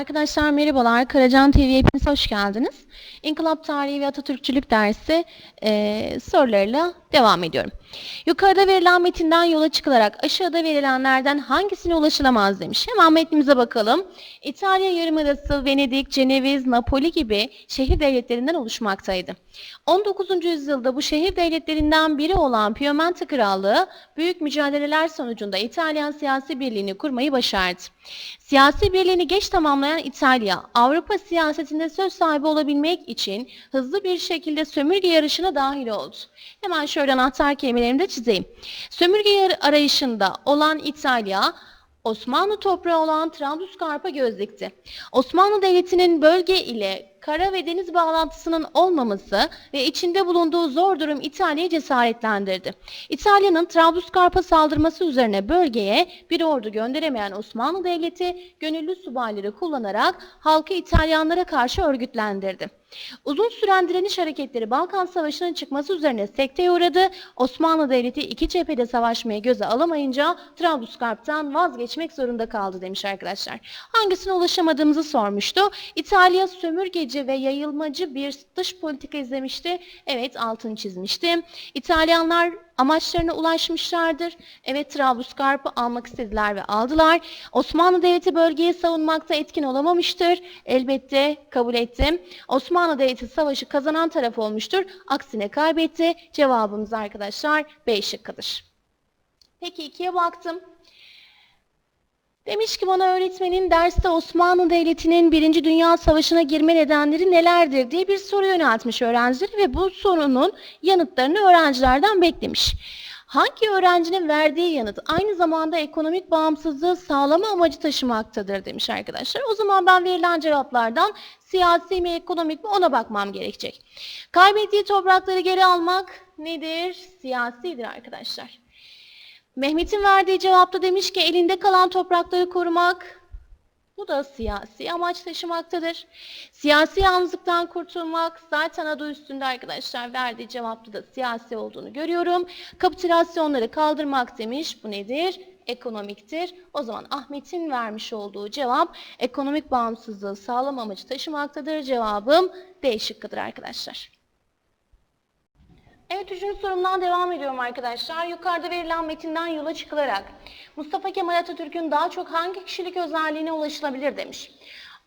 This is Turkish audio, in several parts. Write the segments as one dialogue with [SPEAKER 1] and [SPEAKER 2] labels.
[SPEAKER 1] Arkadaşlar merhabalar. Karacan TV'ye hepiniz hoş geldiniz. İnkılap Tarihi ve Atatürkçülük dersi eee, sorularıyla devam ediyorum. Yukarıda verilen metinden yola çıkılarak aşağıda verilenlerden hangisine ulaşılamaz demiş. Hemen metnimize bakalım. İtalya Yarımadası, Venedik, Ceneviz, Napoli gibi şehir devletlerinden oluşmaktaydı. 19. yüzyılda bu şehir devletlerinden biri olan Piemonte Krallığı büyük mücadeleler sonucunda İtalyan siyasi birliğini kurmayı başardı. Siyasi birliğini geç tamamlayan İtalya, Avrupa siyasetinde söz sahibi olabilmek için hızlı bir şekilde sömürge yarışına dahil oldu. Hemen şöyle anahtar kelimelerimi de çizeyim. Sömürge arayışında olan İtalya, Osmanlı toprağı olan Trablusgarp'a göz dikti. Osmanlı Devleti'nin bölge ile kara ve deniz bağlantısının olmaması ve içinde bulunduğu zor durum İtalya'yı cesaretlendirdi. İtalya'nın Trablusgarp'a saldırması üzerine bölgeye bir ordu gönderemeyen Osmanlı Devleti gönüllü subayları kullanarak halkı İtalyanlara karşı örgütlendirdi. Uzun süren direniş hareketleri Balkan Savaşı'nın çıkması üzerine sekteye uğradı. Osmanlı Devleti iki cephede savaşmaya göze alamayınca Trablusgarp'tan vazgeçmek zorunda kaldı demiş arkadaşlar. Hangisine ulaşamadığımızı sormuştu. İtalya sömürgeci ve yayılmacı bir dış politika izlemişti. Evet altını çizmiştim. İtalyanlar amaçlarına ulaşmışlardır. Evet Trablusgarp'ı almak istediler ve aldılar. Osmanlı Devleti bölgeyi savunmakta etkin olamamıştır. Elbette kabul ettim. Osmanlı Devleti savaşı kazanan taraf olmuştur. Aksine kaybetti. Cevabımız arkadaşlar B şıkkıdır. Peki ikiye baktım. Demiş ki bana öğretmenin derste Osmanlı Devleti'nin Birinci Dünya Savaşı'na girme nedenleri nelerdir diye bir soru yöneltmiş öğrencileri ve bu sorunun yanıtlarını öğrencilerden beklemiş. Hangi öğrencinin verdiği yanıt aynı zamanda ekonomik bağımsızlığı sağlama amacı taşımaktadır demiş arkadaşlar. O zaman ben verilen cevaplardan siyasi mi ekonomik mi ona bakmam gerekecek. Kaybettiği toprakları geri almak nedir? Siyasidir arkadaşlar. Mehmet'in verdiği cevapta demiş ki elinde kalan toprakları korumak. Bu da siyasi amaç taşımaktadır. Siyasi yalnızlıktan kurtulmak zaten adı üstünde arkadaşlar verdiği cevapta da siyasi olduğunu görüyorum. Kapitülasyonları kaldırmak demiş. Bu nedir? Ekonomiktir. O zaman Ahmet'in vermiş olduğu cevap ekonomik bağımsızlığı sağlam amacı taşımaktadır. Cevabım D şıkkıdır arkadaşlar. Evet üçüncü sorumdan devam ediyorum arkadaşlar. Yukarıda verilen metinden yola çıkılarak Mustafa Kemal Atatürk'ün daha çok hangi kişilik özelliğine ulaşılabilir demiş.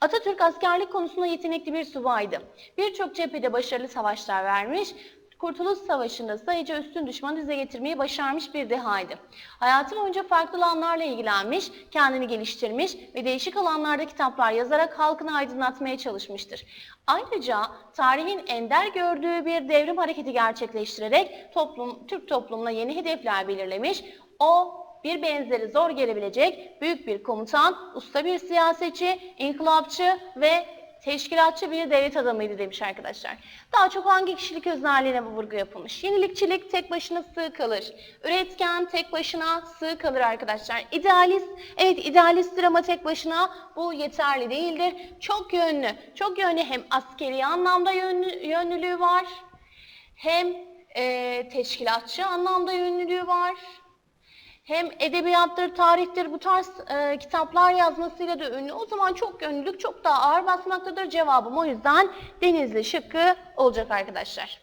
[SPEAKER 1] Atatürk askerlik konusunda yetenekli bir subaydı. Birçok cephede başarılı savaşlar vermiş, Kurtuluş Savaşı'nda sayıca üstün düşmanı dize getirmeyi başarmış bir dehaydı. Hayatı boyunca farklı alanlarla ilgilenmiş, kendini geliştirmiş ve değişik alanlarda kitaplar yazarak halkını aydınlatmaya çalışmıştır. Ayrıca tarihin ender gördüğü bir devrim hareketi gerçekleştirerek toplum, Türk toplumuna yeni hedefler belirlemiş. O bir benzeri zor gelebilecek büyük bir komutan, usta bir siyasetçi, inkılapçı ve teşkilatçı bir devlet adamıydı demiş arkadaşlar. Daha çok hangi kişilik özelliğine bu vurgu yapılmış? Yenilikçilik tek başına sığ kalır. Üretken tek başına sığ kalır arkadaşlar. İdealist, evet idealisttir ama tek başına bu yeterli değildir. Çok yönlü, çok yönlü hem askeri anlamda yönlü, yönlülüğü var, hem e, teşkilatçı anlamda yönlülüğü var. Hem edebiyattır, tarihtir bu tarz e, kitaplar yazmasıyla da ünlü. O zaman çok yönlülük çok daha ağır basmaktadır cevabım. O yüzden Denizli şıkkı olacak arkadaşlar.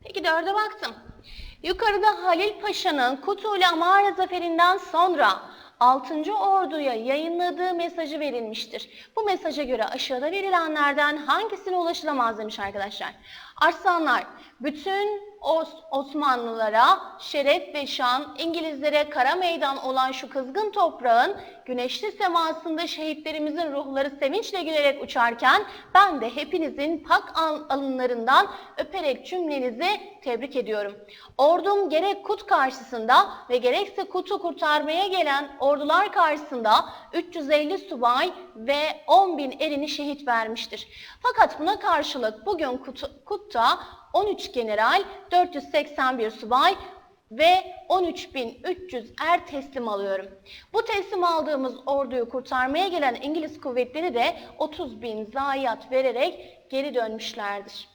[SPEAKER 1] Peki dörde baktım. Yukarıda Halil Paşa'nın Kutuyla Mağara Zaferi'nden sonra 6. Ordu'ya yayınladığı mesajı verilmiştir. Bu mesaja göre aşağıda verilenlerden hangisine ulaşılamaz demiş arkadaşlar. Arslanlar, bütün Os Osmanlılara şeref ve şan, İngilizlere kara meydan olan şu kızgın toprağın güneşli semasında şehitlerimizin ruhları sevinçle gülerek uçarken ben de hepinizin pak al- alınlarından öperek cümlenizi tebrik ediyorum. Ordum gerek Kut karşısında ve gerekse Kut'u kurtarmaya gelen ordular karşısında 350 subay ve 10 bin erini şehit vermiştir. Fakat buna karşılık bugün Kut, Kut'ta 13 general, 481 subay ve 13.300 er teslim alıyorum. Bu teslim aldığımız orduyu kurtarmaya gelen İngiliz kuvvetleri de 30 bin zayiat vererek geri dönmüşlerdir.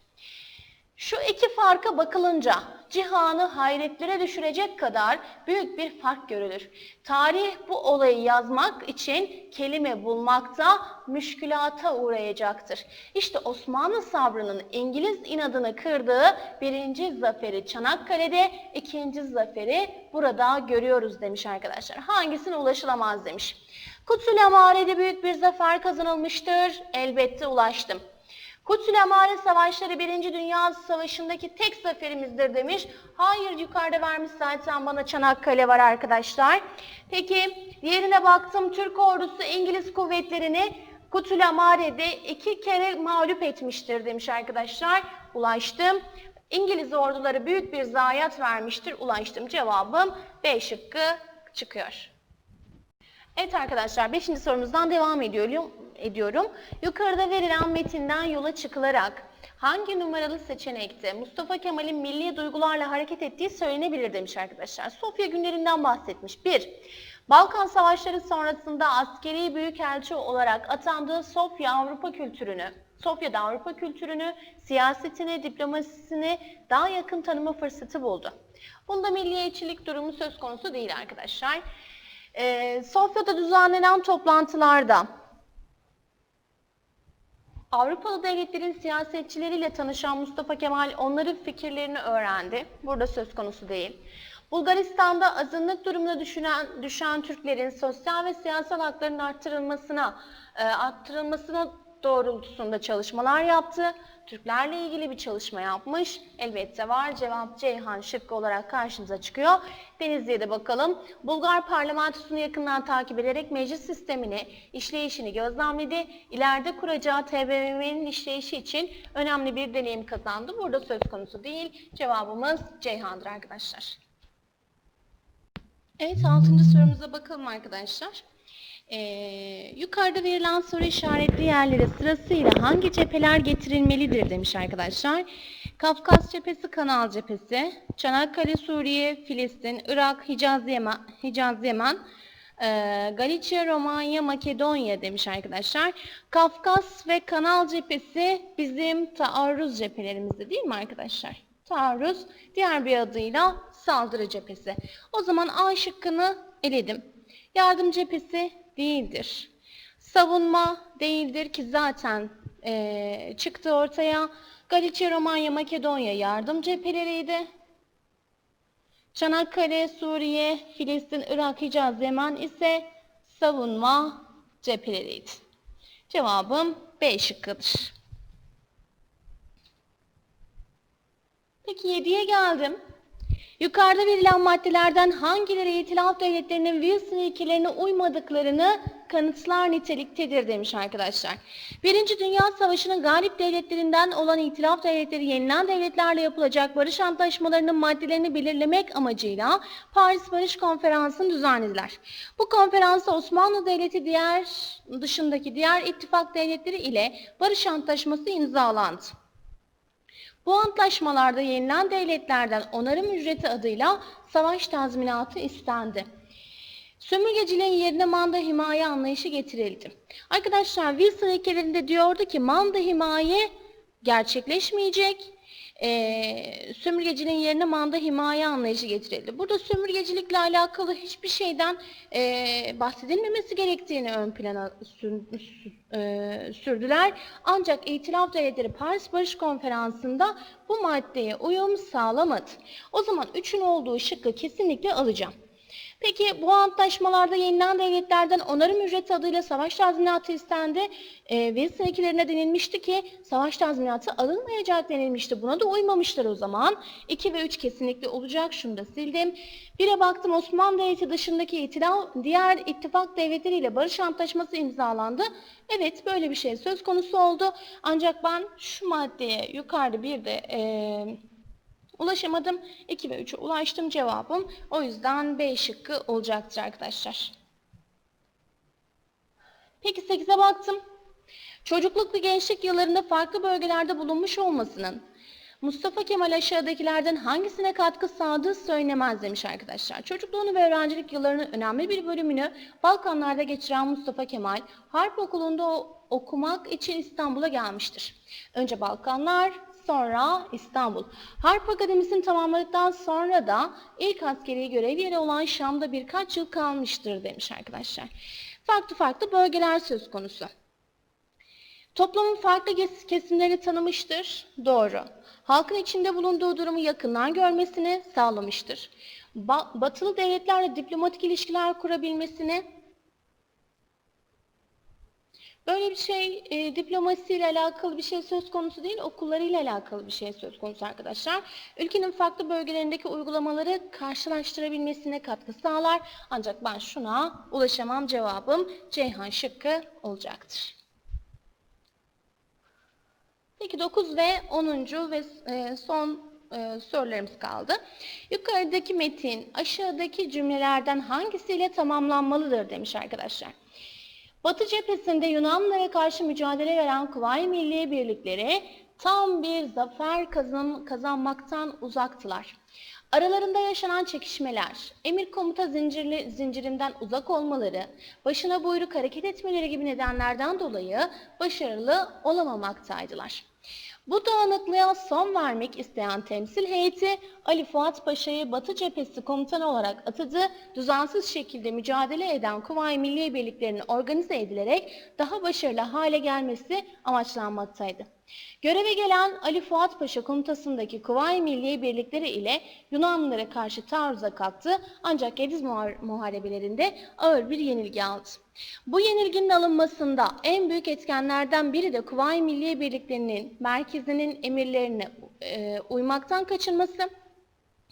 [SPEAKER 1] Şu iki farka bakılınca cihanı hayretlere düşürecek kadar büyük bir fark görülür. Tarih bu olayı yazmak için kelime bulmakta müşkülata uğrayacaktır. İşte Osmanlı sabrının İngiliz inadını kırdığı birinci zaferi Çanakkale'de, ikinci zaferi burada görüyoruz demiş arkadaşlar. Hangisine ulaşılamaz demiş. Kutul Amare'de büyük bir zafer kazanılmıştır. Elbette ulaştım. Kutul Amare Savaşları 1. Dünya Savaşı'ndaki tek zaferimizdir demiş. Hayır yukarıda vermiş zaten bana Çanakkale var arkadaşlar. Peki diğerine baktım Türk ordusu İngiliz kuvvetlerini Kutul Amare'de iki kere mağlup etmiştir demiş arkadaşlar. Ulaştım. İngiliz orduları büyük bir zayiat vermiştir. Ulaştım. Cevabım B şıkkı çıkıyor. Evet arkadaşlar 5. sorumuzdan devam ediyorum. Ediyorum. Yukarıda verilen metinden yola çıkılarak hangi numaralı seçenekte Mustafa Kemal'in milli duygularla hareket ettiği söylenebilir demiş arkadaşlar. Sofya günlerinden bahsetmiş. 1. Balkan Savaşları sonrasında askeri büyükelçi olarak atandığı Sofya Avrupa kültürünü, Sofya'da Avrupa kültürünü, siyasetini, diplomasisini daha yakın tanıma fırsatı buldu. Bunda milliyetçilik durumu söz konusu değil arkadaşlar. Ee, Sofya'da düzenlenen toplantılarda Avrupalı devletlerin siyasetçileriyle tanışan Mustafa Kemal onların fikirlerini öğrendi. Burada söz konusu değil. Bulgaristan'da azınlık durumuna düşünen, düşen Türklerin sosyal ve siyasal haklarının arttırılmasına, e, arttırılmasına doğrultusunda çalışmalar yaptı. Türklerle ilgili bir çalışma yapmış. Elbette var. Cevap Ceyhan şıkkı olarak karşımıza çıkıyor. Denizli'ye de bakalım. Bulgar parlamentosunu yakından takip ederek meclis sistemini, işleyişini gözlemledi. İleride kuracağı TBMM'nin işleyişi için önemli bir deneyim kazandı. Burada söz konusu değil. Cevabımız Ceyhan'dır arkadaşlar. Evet, altıncı sorumuza bakalım arkadaşlar. Ee, yukarıda verilen soru işaretli yerlere sırasıyla hangi cepheler getirilmelidir demiş arkadaşlar. Kafkas cephesi, Kanal cephesi, Çanakkale, Suriye, Filistin, Irak, Hicaz, Yemen, Hicaz, Yemen e, Galicia, Romanya, Makedonya demiş arkadaşlar. Kafkas ve Kanal cephesi bizim taarruz cephelerimizde değil mi arkadaşlar? Taarruz, diğer bir adıyla saldırı cephesi. O zaman A şıkkını eledim. Yardım cephesi değildir. Savunma değildir ki zaten e, çıktı ortaya. Galicia, Romanya, Makedonya yardım cepheleriydi. Çanakkale, Suriye, Filistin, Irak, Hicaz, Yemen ise savunma cepheleriydi. Cevabım B şıkkıdır. Peki 7'ye geldim. Yukarıda verilen maddelerden hangileri itilaf devletlerinin Wilson ilkelerine uymadıklarını kanıtlar niteliktedir demiş arkadaşlar. Birinci Dünya Savaşı'nın galip devletlerinden olan itilaf devletleri yenilen devletlerle yapılacak barış antlaşmalarının maddelerini belirlemek amacıyla Paris Barış Konferansı'nı düzenlediler. Bu konferansta Osmanlı Devleti diğer dışındaki diğer ittifak devletleri ile barış antlaşması imzalandı. Bu antlaşmalarda yenilen devletlerden onarım ücreti adıyla savaş tazminatı istendi. Sömürgeciliğin yerine manda himaye anlayışı getirildi. Arkadaşlar Wilson ilkelerinde diyordu ki manda himaye gerçekleşmeyecek. Ee, sömürgeciliğin yerine manda himaye anlayışı getirildi. Burada sömürgecilikle alakalı hiçbir şeyden e, bahsedilmemesi gerektiğini ön plana sür, e, sürdüler. Ancak İtilaf Devletleri Paris Barış Konferansı'nda bu maddeye uyum sağlamadı. O zaman üçün olduğu şıkkı kesinlikle alacağım. Peki bu antlaşmalarda yenilen devletlerden onarım ücreti adıyla savaş tazminatı istendi. E, Wilson ilkelerine denilmişti ki savaş tazminatı alınmayacak denilmişti. Buna da uymamışlar o zaman. 2 ve 3 kesinlikle olacak. Şunu da sildim. Bire baktım Osmanlı Devleti dışındaki itilaf, diğer ittifak devletleriyle barış antlaşması imzalandı. Evet böyle bir şey söz konusu oldu. Ancak ben şu maddeye yukarıda bir de... E, Ulaşamadım. 2 ve 3'e ulaştım cevabım. O yüzden B şıkkı olacaktır arkadaşlar. Peki 8'e baktım. Çocukluk ve gençlik yıllarında farklı bölgelerde bulunmuş olmasının Mustafa Kemal aşağıdakilerden hangisine katkı sağladığı söylenemez demiş arkadaşlar. Çocukluğunu ve öğrencilik yıllarının önemli bir bölümünü Balkanlarda geçiren Mustafa Kemal, Harp Okulu'nda okumak için İstanbul'a gelmiştir. Önce Balkanlar, sonra İstanbul. Harp Akademisi'ni tamamladıktan sonra da ilk askeri görev yeri olan Şam'da birkaç yıl kalmıştır demiş arkadaşlar. Farklı farklı bölgeler söz konusu. Toplumun farklı kes- kesimlerini tanımıştır. Doğru. Halkın içinde bulunduğu durumu yakından görmesini sağlamıştır. Ba- batılı devletlerle diplomatik ilişkiler kurabilmesini Böyle bir şey e, diplomasiyle alakalı bir şey söz konusu değil, okullarıyla alakalı bir şey söz konusu arkadaşlar. Ülkenin farklı bölgelerindeki uygulamaları karşılaştırabilmesine katkı sağlar. Ancak ben şuna ulaşamam cevabım Ceyhan şıkkı olacaktır. Peki 9 ve 10. ve e, son e, sorularımız kaldı. Yukarıdaki metin aşağıdaki cümlelerden hangisiyle tamamlanmalıdır demiş arkadaşlar. Batı cephesinde Yunanlılara karşı mücadele veren Kuvayi Milliye Birlikleri tam bir zafer kazan, kazanmaktan uzaktılar. Aralarında yaşanan çekişmeler, emir komuta zincirli, zincirinden uzak olmaları, başına buyruk hareket etmeleri gibi nedenlerden dolayı başarılı olamamaktaydılar. Bu dağınıklığa son vermek isteyen temsil heyeti Ali Fuat Paşa'yı Batı Cephesi komutanı olarak atadı. Düzensiz şekilde mücadele eden Kuvayi Milliye Birliklerinin organize edilerek daha başarılı hale gelmesi amaçlanmaktaydı. Göreve gelen Ali Fuat Paşa komutasındaki Kuvayi Milliye Birlikleri ile Yunanlılara karşı taarruza kalktı ancak Gediz muhar- muharebelerinde ağır bir yenilgi aldı. Bu yenilginin alınmasında en büyük etkenlerden biri de Kuvayi Milliye Birliklerinin merkezinin emirlerine e, uymaktan kaçınması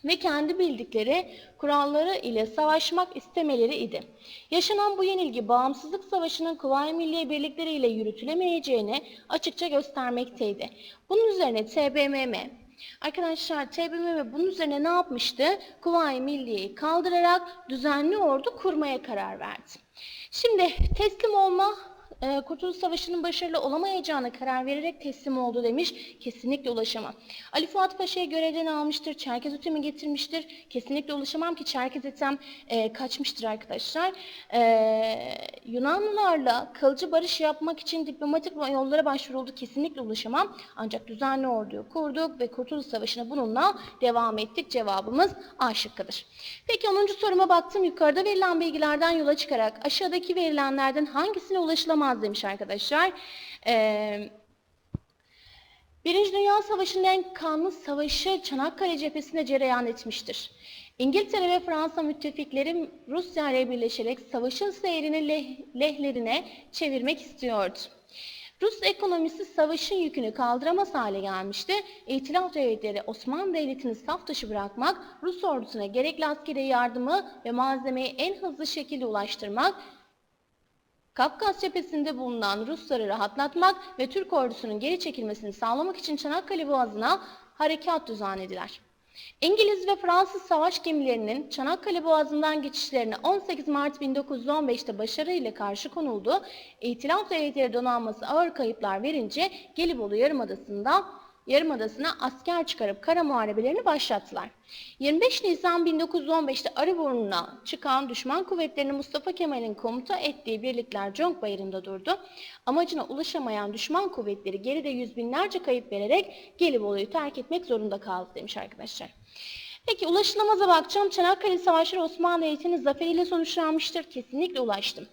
[SPEAKER 1] ve kendi bildikleri kuralları ile savaşmak istemeleri idi. Yaşanan bu yenilgi bağımsızlık savaşının Kuvayi Milliye Birlikleri ile yürütülemeyeceğini açıkça göstermekteydi. Bunun üzerine TBMM Arkadaşlar TBMM bunun üzerine ne yapmıştı? Kuvayi Milliye'yi kaldırarak düzenli ordu kurmaya karar verdi. Şimdi teslim olma e, Kurtuluş Savaşı'nın başarılı olamayacağına karar vererek teslim oldu demiş. Kesinlikle ulaşamam. Ali Fuat Paşa'yı görevden almıştır. Çerkez Ötem'i getirmiştir. Kesinlikle ulaşamam ki Çerkez Ötem e, kaçmıştır arkadaşlar. E, Yunanlılarla kalıcı barış yapmak için diplomatik yollara başvuruldu. Kesinlikle ulaşamam. Ancak düzenli orduyu kurduk ve Kurtuluş Savaşı'na bununla devam ettik. Cevabımız A şıkkıdır. Peki 10. soruma baktım. Yukarıda verilen bilgilerden yola çıkarak aşağıdaki verilenlerden hangisine ulaşılamaz demiş arkadaşlar. Ee, Birinci Dünya Savaşı'nın en kanlı savaşı Çanakkale cephesinde cereyan etmiştir. İngiltere ve Fransa müttefikleri Rusya ile birleşerek savaşın seyrini leh- lehlerine çevirmek istiyordu. Rus ekonomisi savaşın yükünü kaldıramaz hale gelmişti. İtilaf devletleri Osmanlı Devleti'ni saf dışı bırakmak, Rus ordusuna gerekli askeri yardımı ve malzemeyi en hızlı şekilde ulaştırmak, Kafkas cephesinde bulunan Rusları rahatlatmak ve Türk ordusunun geri çekilmesini sağlamak için Çanakkale Boğazı'na harekat düzenlediler. İngiliz ve Fransız savaş gemilerinin Çanakkale Boğazı'ndan geçişlerine 18 Mart 1915'te başarıyla karşı konuldu. İtilaf devletleri donanması ağır kayıplar verince Gelibolu Yarımadası'nda Yarımadası'na asker çıkarıp kara muharebelerini başlattılar. 25 Nisan 1915'te Arıburnu'na çıkan düşman kuvvetlerini Mustafa Kemal'in komuta ettiği birlikler Conk Bayırı'nda durdu. Amacına ulaşamayan düşman kuvvetleri geride yüz binlerce kayıp vererek Gelibolu'yu terk etmek zorunda kaldı demiş arkadaşlar. Peki ulaşılamaza bakacağım. Çanakkale Savaşları Osmanlı Devleti'nin zaferiyle sonuçlanmıştır. Kesinlikle ulaştım.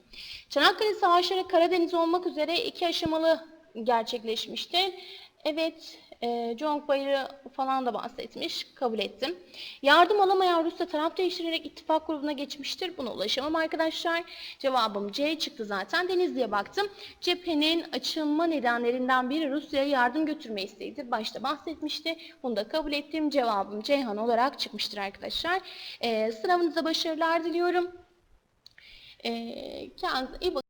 [SPEAKER 1] Çanakkale Savaşları Karadeniz olmak üzere iki aşamalı gerçekleşmiştir. Evet, e, Conk Bayırı falan da bahsetmiş, kabul ettim. Yardım alamayan Rusya taraf değiştirerek ittifak grubuna geçmiştir. Buna ulaşamam arkadaşlar. Cevabım C çıktı zaten. Denizli'ye baktım. Cephenin açılma nedenlerinden biri Rusya'ya yardım götürme isteğiydi. Başta bahsetmişti. Bunu da kabul ettim. Cevabım Ceyhan olarak çıkmıştır arkadaşlar. E, sınavınıza başarılar diliyorum. E, kendinize iyi bakın.